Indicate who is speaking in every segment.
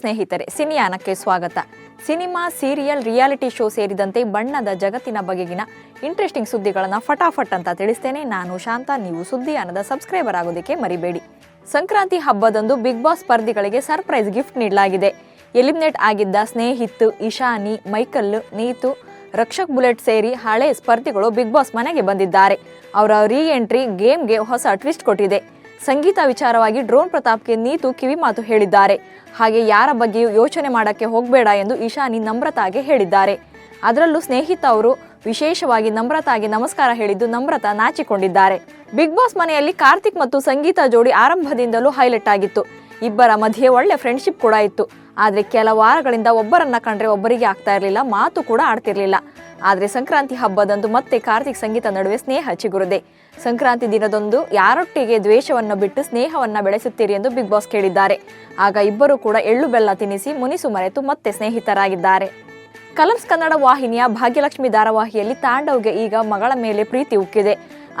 Speaker 1: ಸ್ನೇಹಿತರೆ, ಸಿನಿಯಾನಕ್ಕೆ ಸ್ವಾಗತ. Cinema, serial, reality show ಸೇರಿದಂತೆ ಬಣ್ಣದ ಜಗತ್ತಿನ ಬಗೆಗಿನ ಇಂಟ್ರೆಸ್ಟಿಂಗ್ ಸುದ್ದಿಗಳನ್ನು ಫಟಾಫಟ್ ಅಂತ ತಿಳಿಸ್ತೇನೆ. ನಾನು ಶಾಂತ, ನೀವು ಸುದ್ದಿಯಾನದ ಸಬ್ಸ್ಕ್ರೈಬರ್ ಆಗೋದಕ್ಕೆ ಮರಿಬೇಡಿ. ಸಂಕ್ರಾಂತಿ ಹಬ್ಬದಂದು ಬಿಗ್ ಬಾಸ್ ಸ್ಪರ್ಧಿಗಳಿಗೆ ಸರ್ಪ್ರೈಸ್ ಗಿಫ್ಟ್ ನೀಡಲಾಗಿದೆ. ಎಲಿಮಿನೇಟ್ ಆಗಿದ್ದ ಸ್ನೇಹಿತ್, ಇಶಾನಿ, ಮೈಕಲ್, ನೀತು, ರಕ್ಷಕ್ ಬುಲೆಟ್ ಸೇರಿ ಹಳೆ ಸ್ಪರ್ಧಿಗಳು ಬಿಗ್ ಬಾಸ್ ಮನೆಗೆ ಬಂದಿದ್ದಾರೆ. ಅವರ ರೀ ಎಂಟ್ರಿ ಗೇಮ್ಗೆ ಹೊಸ ಟ್ವಿಸ್ಟ್ ಕೊಟ್ಟಿದೆ. ಸಂಗೀತ ವಿಚಾರವಾಗಿ ಡ್ರೋನ್ ಪ್ರತಾಪ್ಗೆ ನೀತು ಕಿವಿಮಾತು ಹೇಳಿದ್ದಾರೆ. ಹಾಗೆ ಯಾರ ಬಗ್ಗೆಯೂ ಯೋಚನೆ ಮಾಡಕ್ಕೆ ಹೋಗಬೇಡ ಎಂದು ಇಶಾನಿ ನಮ್ರತಾಗೆ ಹೇಳಿದ್ದಾರೆ. ಅದರಲ್ಲೂ ಸ್ನೇಹಿತ ಅವರು ವಿಶೇಷವಾಗಿ ನಮ್ರತಾಗೆ ನಮಸ್ಕಾರ ಹೇಳಿದ್ದು ನಮ್ರತಾ ನಾಚಿಕೊಂಡಿದ್ದಾರೆ. ಬಿಗ್ ಬಾಸ್ ಮನೆಯಲ್ಲಿ ಕಾರ್ತಿಕ್ ಮತ್ತು ಸಂಗೀತ ಜೋಡಿ ಆರಂಭದಿಂದಲೂ ಹೈಲೈಟ್ ಆಗಿತ್ತು. ಇಬ್ಬರ ಮಧ್ಯೆ ಒಳ್ಳೆ ಫ್ರೆಂಡ್ಶಿಪ್ ಕೂಡ ಇತ್ತು. ಆದರೆ ಕೆಲ ವಾರಗಳಿಂದ ಒಬ್ಬರನ್ನ ಕಂಡ್ರೆ ಒಬ್ಬರಿಗೆ ಆಗ್ತಾ ಇರಲಿಲ್ಲ, ಮಾತು ಕೂಡ ಆಡ್ತಿರ್ಲಿಲ್ಲ. ಆದರೆ ಸಂಕ್ರಾಂತಿ ಹಬ್ಬದಂದು ಮತ್ತೆ ಕಾರ್ತಿಕ್ ಸಂಗೀತ ನಡುವೆ ಸ್ನೇಹ ಚಿಗುರಿದೆ. ಸಂಕ್ರಾಂತಿ ದಿನದಂದು ಯಾರೊಟ್ಟಿಗೆ ದ್ವೇಷವನ್ನು ಬಿಟ್ಟು ಸ್ನೇಹವನ್ನ ಬೆಳೆಸುತ್ತೀರಿ ಎಂದು ಬಿಗ್ ಬಾಸ್ ಕೇಳಿದ್ದಾರೆ. ಆಗ ಇಬ್ಬರು ಕೂಡ ಎಳ್ಳು ಬೆಲ್ಲ ತಿನ್ನಿಸಿ ಮುನಿಸು ಮರೆತು ಮತ್ತೆ ಸ್ನೇಹಿತರಾಗಿದ್ದಾರೆ. ಕಲರ್ಸ್ ಕನ್ನಡ ವಾಹಿನಿಯ ಭಾಗ್ಯಲಕ್ಷ್ಮಿ ಧಾರಾವಾಹಿಯಲ್ಲಿ ತಾಂಡವ್ಗೆ ಈಗ ಮಗಳ ಮೇಲೆ ಪ್ರೀತಿ ಉಕ್ಕಿದೆ.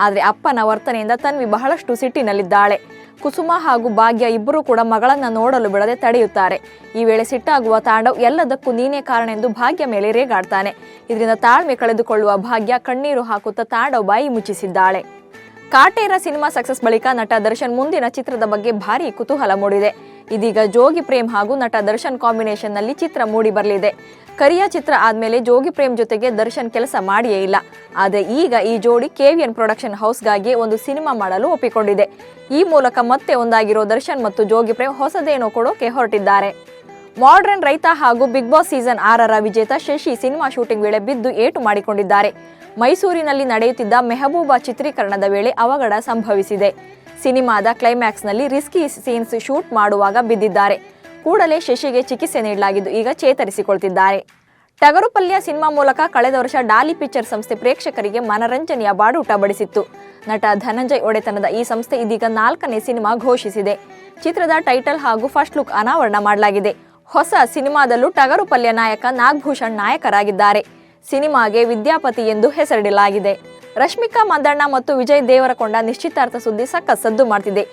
Speaker 1: ಆದರೆ ಅಪ್ಪನ ವರ್ತನೆಯಿಂದ ತನ್ವಿ ಬಹಳಷ್ಟು ಸಿಟ್ಟಿನಲ್ಲಿದ್ದಾಳೆ. ಕುಸುಮ ಹಾಗೂ ಭಾಗ್ಯ ಇಬ್ಬರೂ ಕೂಡ ಮಗಳನ್ನ ನೋಡಲು ಬಿಡದೆ ತಡೆಯುತ್ತಾರೆ. ಈ ವೇಳೆ ಸಿಟ್ಟಾಗುವ ತಾಂಡವ್ ಎಲ್ಲದಕ್ಕೂ ನೀನೇ ಕಾರಣ ಎಂದು ಭಾಗ್ಯ ಮೇಲೆ ರೇಗಾಡ್ತಾನೆ. ಇದರಿಂದ ತಾಳ್ಮೆ ಕಳೆದುಕೊಳ್ಳುವ ಭಾಗ್ಯ ಕಣ್ಣೀರು ಹಾಕುತ್ತಾ ತಾಂಡವ್ ಬಾಯಿ ಮುಚ್ಚಿಸಿದ್ದಾಳೆ. ಕಾಟೇರ ಸಿನಿಮಾ ಸಕ್ಸಸ್ ಬಳಿಕ ನಟ ದರ್ಶನ್ ಮುಂದಿನ ಚಿತ್ರದ ಬಗ್ಗೆ ಭಾರಿ ಕುತೂಹಲ ಮೂಡಿದೆ. ಇದೀಗ ಜೋಗಿ ಪ್ರೇಮ್ ಹಾಗೂ ನಟ ದರ್ಶನ್ ಕಾಂಬಿನೇಷನ್ನಲ್ಲಿ ಚಿತ್ರ ಮೂಡಿ ಬರಲಿದೆ. ಕರಿಯ ಚಿತ್ರ ಆದ್ಮೇಲೆ ಜೋಗಿ ಪ್ರೇಮ್ ಜೊತೆಗೆ ದರ್ಶನ್ ಕೆಲಸ ಮಾಡಿಯೇ ಇಲ್ಲ. ಆದರೆ ಈಗ ಈ ಜೋಡಿ ಕೆವಿಎನ್ ಪ್ರೊಡಕ್ಷನ್ ಹೌಸ್ಗಾಗಿ ಒಂದು ಸಿನಿಮಾ ಮಾಡಲು ಒಪ್ಪಿಕೊಂಡಿದೆ. ಈ ಮೂಲಕ ಮತ್ತೆ ಒಂದಾಗಿರೋ ದರ್ಶನ್ ಮತ್ತು ಜೋಗಿ ಪ್ರೇಮ್ ಹೊಸದೇನೋ ಕೊಡೋಕೆ ಹೊರಟಿದ್ದಾರೆ. ಮಾಡ್ರನ್ ರೈತ ಹಾಗೂ ಬಿಗ್ ಬಾಸ್ ಸೀಸನ್ ಆರರ ವಿಜೇತ ಶಶಿ ಸಿನಿಮಾ ಶೂಟಿಂಗ್ ವೇಳೆ ಬಿದ್ದು ಏಟು ಮಾಡಿಕೊಂಡಿದ್ದಾರೆ. ಮೈಸೂರಿನಲ್ಲಿ ನಡೆಯುತ್ತಿದ್ದ ಮೆಹಬೂಬಾ ಚಿತ್ರೀಕರಣದ ವೇಳೆ ಅವಘಡ ಸಂಭವಿಸಿದೆ. ಸಿನಿಮಾದ ಕ್ಲೈಮ್ಯಾಕ್ಸ್ನಲ್ಲಿ ರಿಸ್ಕಿ ಸೀನ್ಸ್ ಶೂಟ್ ಮಾಡುವಾಗ ಬಿದ್ದಿದ್ದಾರೆ. ಕೂಡಲೇ ಶಶಿಗೆ ಚಿಕಿತ್ಸೆ ನೀಡಲಾಗಿದ್ದು ಈಗ ಚೇತರಿಸಿಕೊಳ್ತಿದ್ದಾರೆ. ಟಗರುಪಲ್ಯ ಸಿನಿಮಾ ಮೂಲಕ ಕಳೆದ ವರ್ಷ ಡಾಲಿ ಪಿಕ್ಚರ್ ಸಂಸ್ಥೆ ಪ್ರೇಕ್ಷಕರಿಗೆ ಮನರಂಜನೆಯ ಬಾಡೂಟ ಬಡಿಸಿತ್ತು ನಟ ಧನಂಜಯ್ ಒಡೆತನದ ಈ ಸಂಸ್ಥೆ ಇದೀಗ ನಾಲ್ಕನೇ ಸಿನಿಮಾ ಘೋಷಿಸಿದೆ. ಚಿತ್ರದ ಟೈಟಲ್ ಹಾಗೂ ಫಸ್ಟ್ ಲುಕ್ ಅನಾವರಣ ಮಾಡಲಾಗಿದೆ. ಹೊಸ ಸಿನಿಮಾದಲ್ಲೂ ಟಗರುಪಲ್ಯ ನಾಯಕ ನಾಗಭೂಷಣ್ ನಾಯಕರಾಗಿದ್ದಾರೆ. ಸಿನಿಮಾಗೆ ವಿದ್ಯಾಪತಿ ಎಂದು ಹೆಸರಿಡಲಾಗಿದೆ. ರಶ್ಮಿಕಾ ಮಂದಣ್ಣ ಮತ್ತು ವಿಜಯ್ ದೇವರಕೊಂಡ ನಿಶ್ಚಿತಾರ್ಥ ಸುದ್ದಿ ಸಖತ್ ಸದ್ದು ಮಾಡ್ತಿದೆ.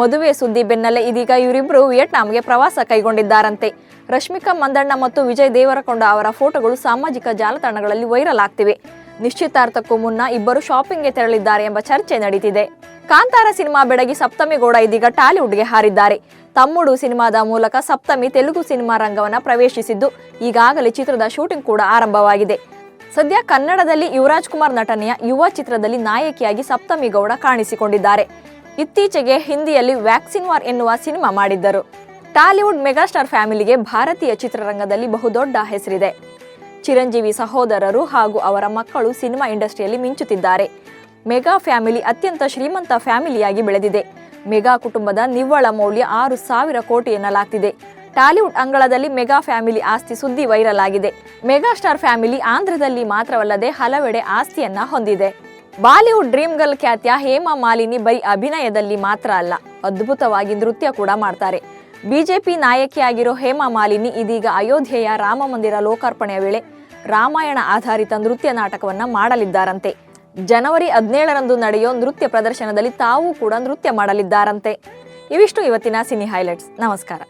Speaker 1: ಮದುವೆ ಸುದ್ದಿ ಬೆನ್ನಲ್ಲೇ ಇದೀಗ ಇವರಿಬ್ಬರು ವಿಯೆಟ್ನಾಂಗೆ ಪ್ರವಾಸ ಕೈಗೊಂಡಿದ್ದಾರಂತೆ. ರಶ್ಮಿಕಾ ಮಂದಣ್ಣ ಮತ್ತು ವಿಜಯ್ ದೇವರಕೊಂಡ ಅವರ ಫೋಟೋಗಳು ಸಾಮಾಜಿಕ ಜಾಲತಾಣಗಳಲ್ಲಿ ವೈರಲ್ ಆಗ್ತಿವೆ. ನಿಶ್ಚಿತಾರ್ಥಕ್ಕೂ ಮುನ್ನ ಇಬ್ಬರು ಶಾಪಿಂಗ್ಗೆ ತೆರಳಿದ್ದಾರೆ ಎಂಬ ಚರ್ಚೆ ನಡೀತಿದೆ. ಕಾಂತಾರ ಸಿನಿಮಾ ಬೆಡಗಿ ಸಪ್ತಮಿ ಗೌಡ ಇದೀಗ ಟಾಲಿವುಡ್ಗೆ ಹಾರಿದ್ದಾರೆ. ತಮ್ಮುಡು ಸಿನಿಮಾದ ಮೂಲಕ ಸಪ್ತಮಿ ತೆಲುಗು ಸಿನಿಮಾ ರಂಗವನ್ನು ಪ್ರವೇಶಿಸಿದ್ದು, ಈಗಾಗಲೇ ಚಿತ್ರದ ಶೂಟಿಂಗ್ ಕೂಡ ಆರಂಭವಾಗಿದೆ. ಸದ್ಯ ಕನ್ನಡದಲ್ಲಿ ಯುವರಾಜ್ ಕುಮಾರ್ ನಟನೆಯ ಯುವ ಚಿತ್ರದಲ್ಲಿ ನಾಯಕಿಯಾಗಿ ಸಪ್ತಮಿ ಗೌಡ ಕಾಣಿಸಿಕೊಂಡಿದ್ದಾರೆ. ಇತ್ತೀಚೆಗೆ ಹಿಂದಿಯಲ್ಲಿ ವ್ಯಾಕ್ಸಿನ್ ವಾರ್ ಎನ್ನುವ ಸಿನಿಮಾ ಮಾಡಿದ್ದರು. ಟಾಲಿವುಡ್ ಮೆಗಾಸ್ಟಾರ್ ಫ್ಯಾಮಿಲಿಗೆ ಭಾರತೀಯ ಚಿತ್ರರಂಗದಲ್ಲಿ ಬಹುದೊಡ್ಡ ಹೆಸರಿದೆ. ಚಿರಂಜೀವಿ ಸಹೋದರರು ಹಾಗೂ ಅವರ ಮಕ್ಕಳು ಸಿನಿಮಾ ಇಂಡಸ್ಟ್ರಿಯಲ್ಲಿ ಮಿಂಚುತ್ತಿದ್ದಾರೆ. ಮೆಗಾ ಫ್ಯಾಮಿಲಿ ಅತ್ಯಂತ ಶ್ರೀಮಂತ ಫ್ಯಾಮಿಲಿಯಾಗಿ ಬೆಳೆದಿದೆ. ಮೆಗಾ ಕುಟುಂಬದ ನಿವ್ವಳ ಮೌಲ್ಯ ಆರು ಸಾವಿರ ಕೋಟಿ ಎನ್ನಲಾಗ್ತಿದೆ. ಟಾಲಿವುಡ್ ಅಂಗಳದಲ್ಲಿ ಮೆಗಾ ಫ್ಯಾಮಿಲಿ ಆಸ್ತಿ ಸುದ್ದಿ ವೈರಲ್ ಆಗಿದೆ. ಮೆಗಾ ಸ್ಟಾರ್ ಫ್ಯಾಮಿಲಿ ಆಂಧ್ರದಲ್ಲಿ ಮಾತ್ರವಲ್ಲದೆ ಹಲವೆಡೆ ಆಸ್ತಿಯನ್ನ ಹೊಂದಿದೆ. ಬಾಲಿವುಡ್ ಡ್ರೀಮ್ ಗರ್ಲ್ ಖ್ಯಾತಿಯ ಹೇಮಾ ಮಾಲಿನಿ ಬೈ ಅಭಿನಯದಲ್ಲಿ ಮಾತ್ರ ಅಲ್ಲ, ಅದ್ಭುತವಾಗಿ ನೃತ್ಯ ಕೂಡ ಮಾಡ್ತಾರೆ. ಬಿಜೆಪಿ ನಾಯಕಿಯಾಗಿರೋ ಹೇಮಾ ಮಾಲಿನಿ ಇದೀಗ ಅಯೋಧ್ಯೆಯ ರಾಮ ಮಂದಿರ ಲೋಕಾರ್ಪಣೆಯ ವೇಳೆ ರಾಮಾಯಣ ಆಧಾರಿತ ನೃತ್ಯ ನಾಟಕವನ್ನ ಮಾಡಲಿದ್ದಾರಂತೆ. ಜನವರಿ ಹದಿನೇಳರಂದು ನಡೆಯೋ ನೃತ್ಯ ಪ್ರದರ್ಶನದಲ್ಲಿ ತಾವು ಕೂಡ ನೃತ್ಯ ಮಾಡಲಿದ್ದಾರಂತೆ. ಇವಿಷ್ಟು ಇವತ್ತಿನ ಸಿನಿ ಹೈಲೈಟ್ಸ್. ನಮಸ್ಕಾರ.